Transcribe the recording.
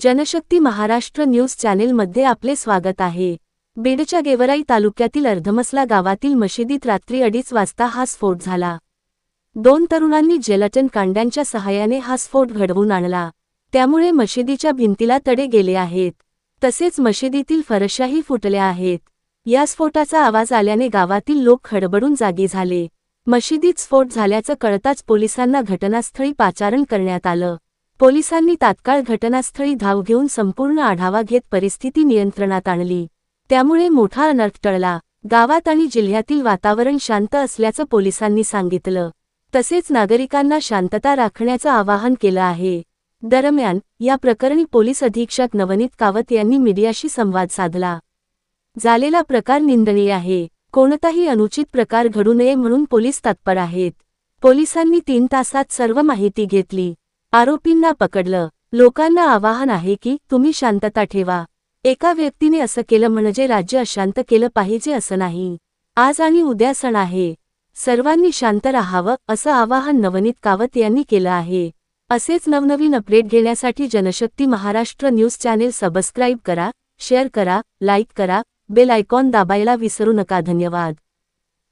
Janshakti Maharashtra news चॅनेलमध्ये आपले स्वागत आहे. बीडच्या गेवराई तालुक्यातील अर्धमसला गावातील मशिदीत रात्री अडीच वाजता हा स्फोट झाला. दोन तरुणांनी जेलटन कांड्यांच्या सहाय्याने हा स्फोट घडवून आणला. त्यामुळे मशिदीच्या भिंतीला तडे गेले आहेत. तसेच मशिदीतील फरशाही फुटल्या आहेत. या स्फोटाचा आवाज आल्याने गावातील लोक खडबडून जागी झाले. मशिदीत स्फोट झाल्याचं कळताच पोलिसांना घटनास्थळी पाचारण करण्यात आलं. पोलिसांनी तात्काळ घटनास्थळी धाव घेऊन संपूर्ण आढावा घेत परिस्थिती नियंत्रणात आणली. त्यामुळे मोठा अनर्थ टळला. गावात आणि जिल्ह्यातील वातावरण शांत असल्याचं पोलिसांनी सांगितलं. तसेच नागरिकांना शांतता राखण्याचं आवाहन केलं आहे. दरम्यान या प्रकरणी पोलीस अधीक्षक नवनीत कावत यांनी मीडियाशी संवाद साधला. झालेला प्रकार निंदनीय आहे. कोणताही अनुचित प्रकार घडू नये म्हणून पोलीस तत्पर आहेत. पोलिसांनी तीन तासात सर्व माहिती घेतली. आरोपींना पकडलं. लोकांना आवाहन आहे की तुम्ही शांतता ठेवा. एका व्यक्तीने असं केलं म्हणजे राज्य अशांत केलं पाहिजे असं नाही. आज आणि उद्या सण आहे. सर्वांनी शांत राहावं असं आवाहन नवनीत कावत यांनी केलं आहे. असेच नवनवीन अपडेट घेण्यासाठी Janshakti Maharashtra news channel subscribe करा शेअर करा लाईक करा बेल आयकॉन दाबायला विसरू नका. धन्यवाद.